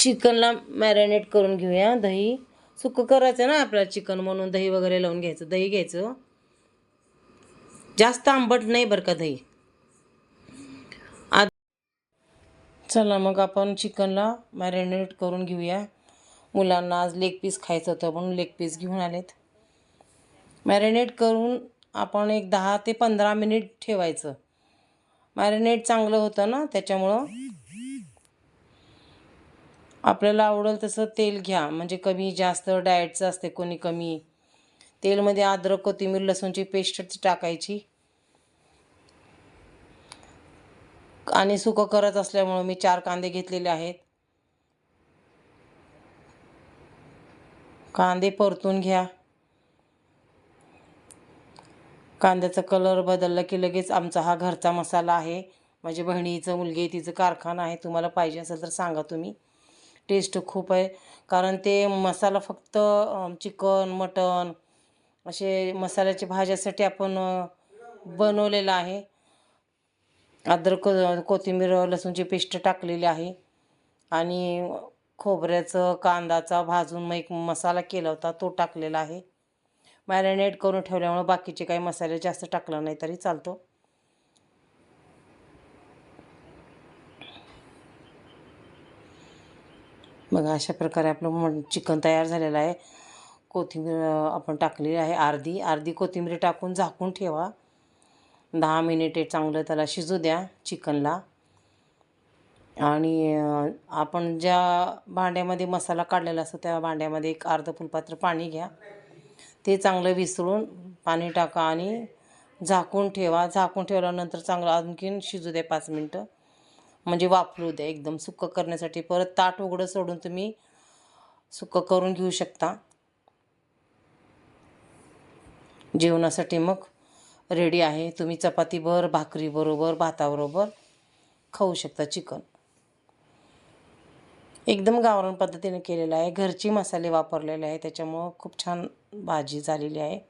चिकनला marinate करून घेऊया दही. सुकं करायचं ना आपल्याला चिकन म्हणून दही वगैरे लावून घ्यायचं दही घ्यायचं. जास्त आंबट नाही बरं का दही. आ चला मग आपण चिकनला मॅरिनेट करून घेऊया. मुलांना आज लेग पीस खायचं होतं म्हणून लेग पीस घेऊन आलेत. मॅरिनेट करून आपण एक दहा ते पंधरा मिनिट ठेवायचं. मॅरिनेट चांगलं होतं ना त्याच्यामुळं आपल्याला आवडेल तसं तेल घ्या. म्हणजे कमी जास्त डाएटचं असते कोणी कमी. तेलमध्ये अद्रक कोथिंबीर लसूणची पेस्ट टाकायची. आणि सुकं करत असल्यामुळं मी चार कांदे घेतलेले आहेत. कांदे परतून घ्या. कांद्याचा कलर बदलला की लगेच आमचा हा घरचा मसाला आहे. माझ्या बहिणीचं मुलगी तिचं कारखाना आहे. तुम्हाला पाहिजे असेल तर सांगा तुम्ही. टेस्ट खूप आहे. कारण ते मसाला फक्त चिकन मटन असे मसाल्याच्या भाज्यासाठी आपण बनवलेलं आहे. अद्रक कोथिंबीर लसूणची पेस्ट टाकलेली आहे. आणि खोबऱ्याचं कांदाचा भाजून मग एक मसाला केला होता तो टाकलेला आहे. मॅरिनेट करून ठेवल्यामुळे बाकीचे काही मसाले जास्त टाकला नाही तरी चालतो. बघा अशा प्रकारे आपलं मट चिकन तयार झालेलं आहे. कोथिंबीर आपण टाकलेली आहे अर्धी. अर्धी कोथिंबीर टाकून झाकून ठेवा. दहा मिनिटे चांगलं त्याला शिजू द्या चिकनला. आणि आपण ज्या भांड्यामध्ये मसाला काढलेला असतो त्या भांड्यामध्ये एक अर्ध फुलपात्र पाणी घ्या. ते चांगलं विसळून पाणी टाका आणि झाकून ठेवा. झाकून ठेवल्यानंतर चांगलं आणखीन शिजू द्या पाच मिनटं. म्हणजे वापरू द्या. एकदम सुक्क करण्यासाठी परत ताट उघडं सोडून तुम्ही सुक्कं करून घेऊ शकता. जेवणासाठी मग रेडी आहे. तुम्ही चपातीभर भाकरीबरोबर भाताबरोबर खाऊ शकता चिकन. एकदम गावरान पद्धतीने केलेलं आहे. घरची मसाले वापरलेले आहे. त्याच्यामुळं खूप छान भाजी झालेली आहे.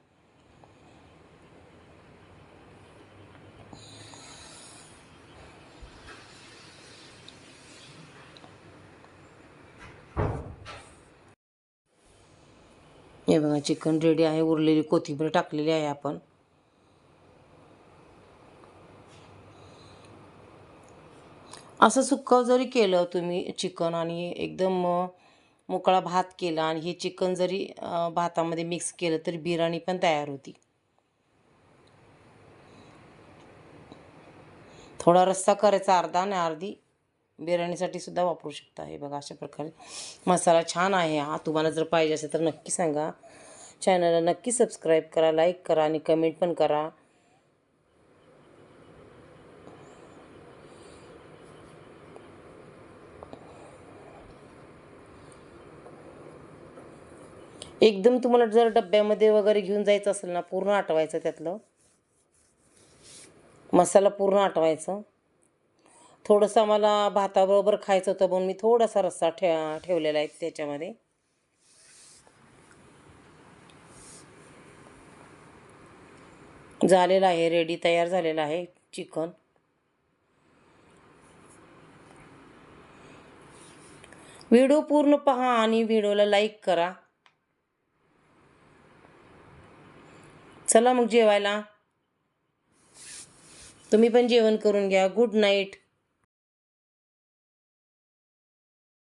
हे बघा चिकन रेडी आहे उरलेली कोथिंबीर टाकलेली आहे आपण. असं सुक्कं जरी केलं तुम्ही चिकन आणि एकदम मोकळा भात केला आणि हे चिकन जरी भातामध्ये मिक्स केलं तरी बिर्याणी पण तयार होती. थोडा रस्सा करायचा अर्धा आणि अर्धी बिर्याणीसाठी सुद्धा वापरू शकता. हे बघा अशा प्रकारे मसाला छान आहे हा. तुम्हाला जर पाहिजे असेल तर नक्की सांगा. चॅनलला नक्की सबस्क्राईब करा लाईक करा आणि कमेंट पण करा. एकदम तुम्हाला जर डब्यामध्ये वगैरे घेऊन जायचं असेल ना पूर्ण आटवायचं त्यातलं. मसाला पूर्ण आटवायचं. थोडंसं मला भाताबरोबर खायचं होतं म्हणून मी थोडासा रस्सा ठे ठेवलेला आहे त्याच्यामध्ये. झालेला आहे रेडी तयार झालेला आहे चिकन. व्हिडिओ पूर्ण पहा आणि व्हिडिओला लाईक करा. चला मग जेवायला. तुम्ही पण जेवण करून घ्या. Good night.